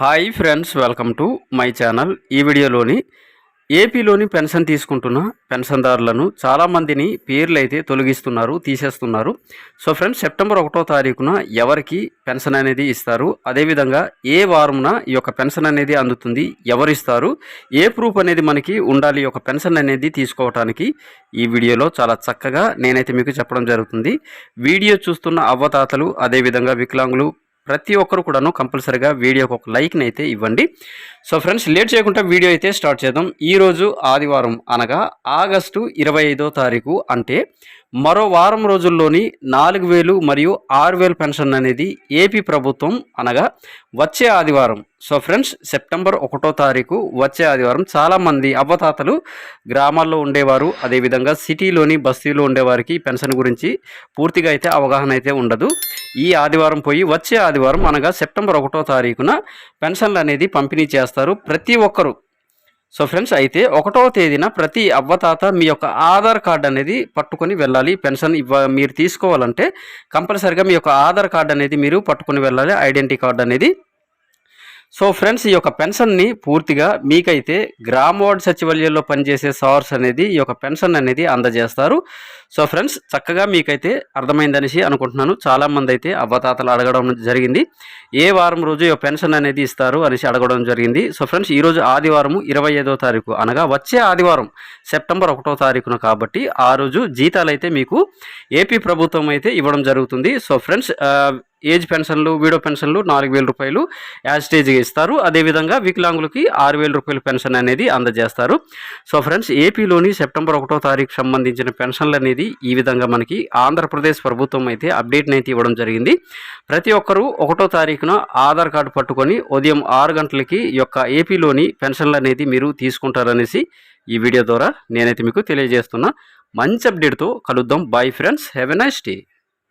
Hi friends welcome to my channel. ఈ వీడియోలోని ఏపీలోని పెన్షన్ తీసుకుంటున్న పెన్షన్దారులను చాలామందిని పేర్లు అయితే తొలగిస్తున్నారు తీసేస్తున్నారు. సో ఫ్రెండ్స్ సెప్టెంబర్ ఒకటో తారీఖున ఎవరికి పెన్షన్ అనేది ఇస్తారు? అదేవిధంగా ఏ వారంన ఈ యొక్క పెన్షన్ అనేది అందుతుంది? ఎవరిస్తారు? ఏ ప్రూఫ్ అనేది మనకి ఉండాలి ఒక పెన్షన్ అనేది తీసుకోవటానికి? ఈ వీడియోలో చాలా చక్కగా నేనైతే మీకు చెప్పడం జరుగుతుంది. వీడియో చూస్తున్న అవ్వతాతలు అదేవిధంగా వికలాంగులు ప్రతి ఒక్కరు కూడాను కంపల్సరిగా వీడియోకి ఒక లైక్ని అయితే ఇవ్వండి. సో ఫ్రెండ్స్ లేట్ చేయకుండా వీడియో అయితే స్టార్ట్ చేద్దాం. ఈరోజు ఆదివారం అనగా ఆగస్టు ఇరవై ఐదో తారీఖు అంటే మరో వారం రోజుల్లోని నాలుగు వేలు మరియు ఆరు వేలు పెన్షన్ అనేది ఏపీ ప్రభుత్వం అనగా వచ్చే ఆదివారం. సో ఫ్రెండ్స్ సెప్టెంబర్ ఒకటో తారీఖు వచ్చే ఆదివారం చాలామంది అవ్వతాతలు గ్రామాల్లో ఉండేవారు. అదేవిధంగా సిటీలోని బస్తీలో ఉండేవారికి పెన్షన్ గురించి పూర్తిగా అయితే అవగాహన అయితే ఉండదు. ఈ ఆదివారం పోయి వచ్చే ఆదివారం అనగా సెప్టెంబర్ ఒకటో తారీఖున పెన్షన్లు అనేది పంపిణీ చేస్తారు. ప్రతి ఒక్కరు సో ఫ్రెండ్స్ అయితే ఒకటో తేదీన ప్రతి అవ్వతాత మీ యొక్క ఆధార్ కార్డ్ అనేది పట్టుకొని వెళ్ళాలి. పెన్షన్ ఇవ్వ మీరు తీసుకోవాలంటే కంపల్సరిగా మీ యొక్క ఆధార్ కార్డ్ అనేది మీరు పట్టుకొని వెళ్ళాలి. ఐడెంటిటీ కార్డ్ అనేది సో ఫ్రెండ్స్ ఈ యొక్క పెన్షన్ని పూర్తిగా మీకైతే గ్రామ వార్డ్ సచివాలయంలో పనిచేసే సార్స్ అనేది ఈ యొక్క పెన్షన్ అనేది అందజేస్తారు. సో ఫ్రెండ్స్ చక్కగా మీకైతే అర్థమైందనేసి అనుకుంటున్నాను. చాలామంది అయితే అవ్వతాతలు అడగడం జరిగింది. ఏ వారం రోజు ఈ పెన్షన్ అనేది ఇస్తారు అనేసి అడగడం జరిగింది. సో ఫ్రెండ్స్ ఈరోజు ఆదివారం ఇరవై ఐదో తారీఖు అనగా వచ్చే ఆదివారం సెప్టెంబర్ ఒకటో తారీఖున కాబట్టి ఆ రోజు జీతాలు అయితే మీకు ఏపీ ప్రభుత్వం అయితే ఇవ్వడం జరుగుతుంది. సో ఫ్రెండ్స్ ఏజ్ పెన్షన్లు వీడో పెన్షన్లు నాలుగు వేల రూపాయలు యాజ్ స్టేజ్గా ఇస్తారు. అదేవిధంగా వికలాంగులకి ఆరు వేల రూపాయల పెన్షన్ అనేది అందజేస్తారు. సో ఫ్రెండ్స్ ఏపీలోని సెప్టెంబర్ ఒకటో తారీఖు సంబంధించిన పెన్షన్లు అనేది ఈ విధంగా మనకి ఆంధ్రప్రదేశ్ ప్రభుత్వం అయితే అప్డేట్ని అయితే ఇవ్వడం జరిగింది. ప్రతి ఒక్కరూ ఒకటో తారీఖున ఆధార్ కార్డు పట్టుకొని ఉదయం ఆరు గంటలకి యొక్క ఏపీలోని పెన్షన్లు అనేది మీరు తీసుకుంటారనేసి ఈ వీడియో ద్వారా నేనైతే మీకు తెలియజేస్తున్నా. మంచి అప్డేట్తో కలుద్దాం. Bye friends have a nice day